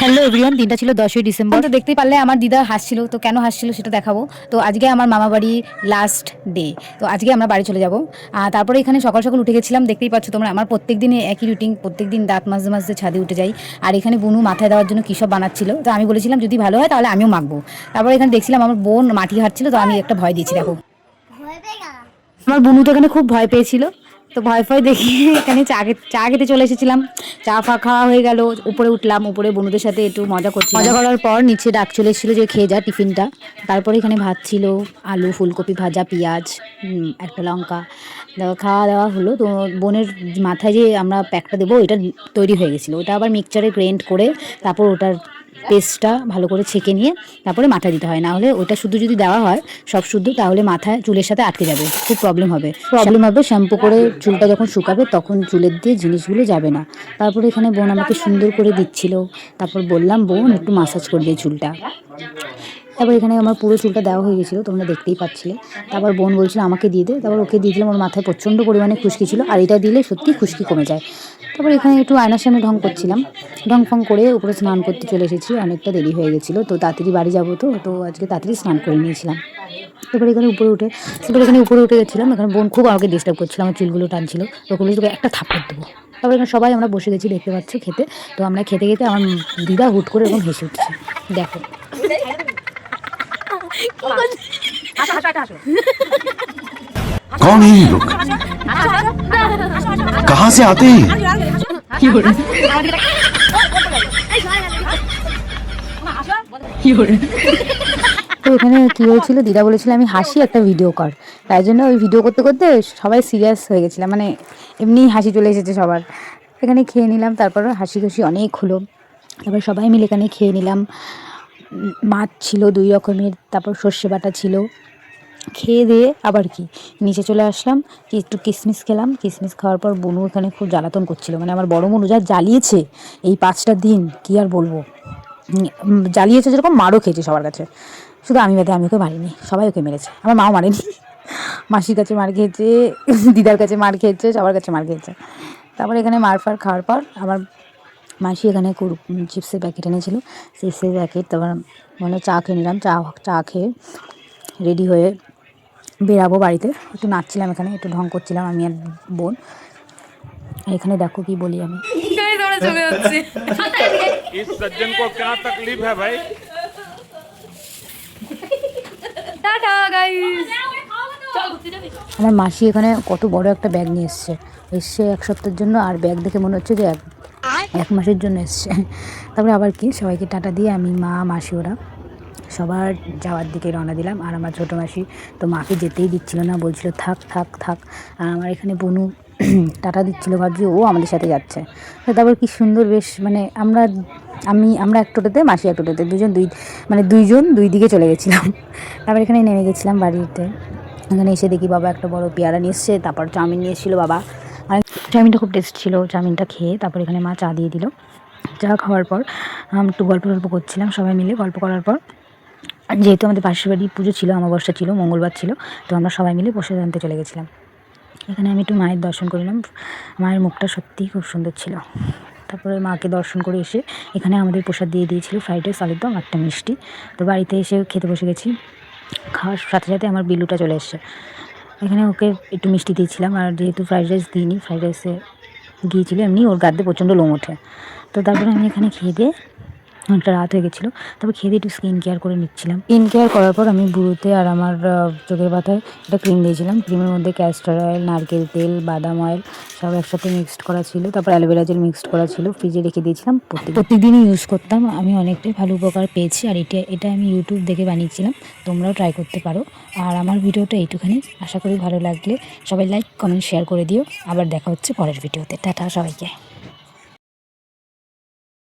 Hello everyone দিনটা ছিল দশই ডিসেম্বর। তো দেখতেই পারলে আমার দিদা হাসছিল তো কেন হাসছিল সেটা দেখাবো। তো আজকে আমার মামা বাড়ি লাস্ট ডে তো আজকে আমরা বাড়ি চলে যাব। আর তারপরে এখানে সকাল সকাল উঠে গেছিলাম দেখতেই পাচ্ছ তোমরা আমার প্রত্যেক দিনে একই রুটিন প্রত্যেক দিন দাঁত মাঝে মাঝে ছাদে উঠে যাই। আর এখানে বনু মাথায় দেওয়ার জন্য কী সব বানাচ্ছিল। তো আমি বলেছিলাম যদি ভালো হয় তাহলে আমিও মাখবো। তারপরে এখানে দেখছিলাম আমার বোন মাটি হাঁটছিল তো আমি একটা ভয় দিয়েছি দেখো। ভয় আমার বুনু তো এখানে খুব ভয় পেয়েছিল। তো ভয় ভয় দেখি এখানে চা চা খেতে চলে এসেছিলাম। চা ফা খাওয়া হয়ে গেল, উপরে উঠলাম, উপরে বন্ধুদের সাথে একটু মজা করছি মজা করার পর নিচে ডাক চলে এসেছিল যে, খেয়ে যা টিফিনটা। তারপরে এখানে ভাত ছিল, আলু, ফুলকপি ভাজা, পেঁয়াজ একটা লঙ্কা। খাওয়া দাওয়া হলো, তো বোনের মাথায় যে আমরা প্যাকটা দেবো এটা তৈরি হয়ে গেছিল। ওটা আবার মিক্সচারে গ্রেন্ড করে তারপর ওটার পেস্টটা ভালো করে ছেঁকে নিয়ে তারপরে মাথায় দিতে হয়। না হলে ওটা শুধু যদি দেওয়া হয় সব শুদ্ধ তাহলে মাথায় চুলের সাথে আটকে যাবে। খুব প্রবলেম হবে। প্রবলেম হবে শ্যাম্পু করে চুলটা যখন শুকাবে তখন চুলের দিয়ে জিনিসগুলো যাবে না। তারপরে এখানে বোন আমাকে সুন্দর করে দিচ্ছিল। তারপর বললাম বোন একটু মাসাজ করে দিয়ে চুলটা। তারপর এখানে আমার পুরো চুলটা দেওয়া হয়ে গেছিল, তোমরা দেখতেই পাচ্ছিলে। তারপর বোন বলছিল, আমাকে দিয়ে দে। তারপর ওকে দিয়ে দিলাম, ওর মাথায় প্রচণ্ড পরিমাণে খুশকি ছিল, আর এটা দিলে সত্যি খুশকি কমে যায়। তারপর এখানে একটু আয়নার সামনে ঢং করছিলাম। ঢং ফং করে উপরে স্নান করতে চলে এসেছি, অনেকটা দেরি হয়ে গেছিল, তো তাড়াতাড়ি বাড়ি যাব তো তো আজকে তাড়াতাড়ি স্নান করে নিয়েছিলাম। তারপরে এখানে উপরে উঠে তারপরে এখানে উপরে উঠে গেছিলাম, এখানে বোন খুব আমাকে ডিস্টার্ব করছিল, আমার চুলগুলো টানছিল বলেছি তোকে একটা থাপ্পড় দেবো। তারপরে এখানে সবাই আমরা বসে গেছি, দেখতে পাচ্ছ খেতে, তো আমরা খেতে খেতে আমার দিদা হুট করে এরকম হেসে উঠছে। দেখো। कौन है ये लोग कहाँ से आते हैं তো এখানে কি হয়েছিল দিদা বলেছিল আমি হাসি একটা ভিডিও কর তাই জন্য ওই ভিডিও করতে করতে সবাই সিরিয়াস হয়ে গেছিলাম মানে এমনি হাসি চলে এসেছে সবার এখানে খেয়ে নিলাম তারপর হাসি খুশি অনেক হলো তারপর সবাই মিলে এখানে খেয়ে নিলাম উম, মাছ ছিল, দুই রকমের, তারপর সর্ষে বাটা ছিল। খেয়ে দিয়ে আবার কি, নিচে চলে আসলাম একটু কিশমিশ খেলাম। কিশমিশ খাওয়ার পর বনু এখানে খুব জ্বালাতন করছিল। মানে আমার বড় মনু যা জ্বালিয়েছে এই পাঁচটা দিন, কি আর বলব? জ্বালিয়েছে যেরকম মারও খেয়েছে সবার কাছে। শুধু আমি বাদে, আমি ওকে মারিনি, সবাই ওকে মেরেছে। আমার মাও মারেনি। মাসির কাছে মার খেয়েছে, দিদার কাছে মার খেয়েছে, সবার কাছে মার খেয়েছে। তারপর এখানে মার ফার খাওয়ার পর আমার মাসি এখানে কুর চিপসের প্যাকেট এনেছিল। চিপসের প্যাকেট তারপর মানে চা খেয়ে নিলাম। চা চা খেয়ে রেডি হয়ে বেরাবো বাড়িতে। একটু নাচছিলাম এখানে একটু ঢং করছিলাম আমি আর বোন। এখানে দেখো কি বলি আমি। আমার মাসি এখানে কত বড় একটা ব্যাগ নিয়ে এসছে। এসছে এক সপ্তাহের জন্য আর ব্যাগ দেখে মনে হচ্ছে যে এক মাসের জন্য এসছে। তারপরে আবার কি? সবাইকে টাটা দিয়ে আমি, মা, মাসি, ওরা সবার যাওয়ার দিকে রওনা দিলাম। আর আমার ছোটো মাসি তো মাকে যেতেই দিচ্ছিল না, বলছিল, থাক থাক থাক। আর আমার এখানে বনু টাটা দিচ্ছিল, ভাবছি, ও আমাদের সাথে যাচ্ছে। তারপর কি সুন্দর বেশ মানে আমরা, আমি, আমরা এক টোটোতে, মাসি এক টোটোতে, দুজন দুই মানে দুইজন দুই দিকে চলে গেছিলাম। তারপর এখানে নেমে গেছিলাম বাড়িতে। এখানে এসে দেখি বাবা একটা বড় পেয়ারা নিয়ে এসছে, তারপর চাউমিন নিয়ে এসেছিল বাবা। চাউমিনটা খুব টেস্ট ছিল চাউমিনটা খেয়ে তারপর এখানে মা চা দিয়ে দিল। চা খাওয়ার পর একটু গল্প গল্প করছিলাম সবাই মিলে, গল্প করার পর যেহেতু আমাদের পাশের বাড়ি পুজো ছিল, অমাবস্যা ছিল, মঙ্গলবার ছিল, তো আমরা সবাই মিলে বসে জানতে চলে গেছিলাম। এখানে আমি একটু মায়ের দর্শন করলাম মায়ের মুখটা সত্যিই খুব সুন্দর ছিল। তারপরে মাকে দর্শন করে এসে এখানে আমাদের প্রসাদ দিয়ে দিয়েছিল ফ্রাইড রাইস আলুর দম একটা মিষ্টি। তো বাড়িতে এসে খেতে বসে গেছি। খাওয়ার সাথে সাথে আমার বিলুটা চলে এসছে। এখানে ওকে একটু মিষ্টি দিয়েছিলাম, আর যেহেতু ফ্রাইড রাইস দিইনি ফ্রাইড রাইসে গিয়েছিল, এমনি ওর গাদ্দে প্রচণ্ড লোম ওঠে। তো তারপরে আমি এখানে খেয়ে দিয়ে অনেকটা রাত হয়ে গেছিল। তারপর খেয়ে একটু স্কিন কেয়ার করে নিচ্ছিলাম। স্কিন কেয়ার করার পর আমি বুড়োতে আর আমার চোখের পাতায় একটা ক্রিম দিয়েছিলাম। ক্রিমের মধ্যে ক্যাস্টার অয়েল নারকেল তেল, বাদাম অয়েল সব একসাথে মিক্সড করা ছিল। তারপর অ্যালোভেরা জেল মিক্সড করা ছিল। ফ্রিজে রেখে দিয়েছিলাম। প্রত্যেকদিনই ইউজ করতাম। আমি অনেকটাই ভালো উপকার পেয়েছি। আর এটা এটা আমি ইউটিউব দেখে বানিয়েছিলাম। তোমরাও ট্রাই করতে পারো। আর আমার ভিডিওটা এইটুখানি। আশা করি ভালো লাগলে সবাই লাইক কমেন্ট শেয়ার করে দিও। আবার দেখা হচ্ছে পরের ভিডিওতে। টাটা সবাইকে।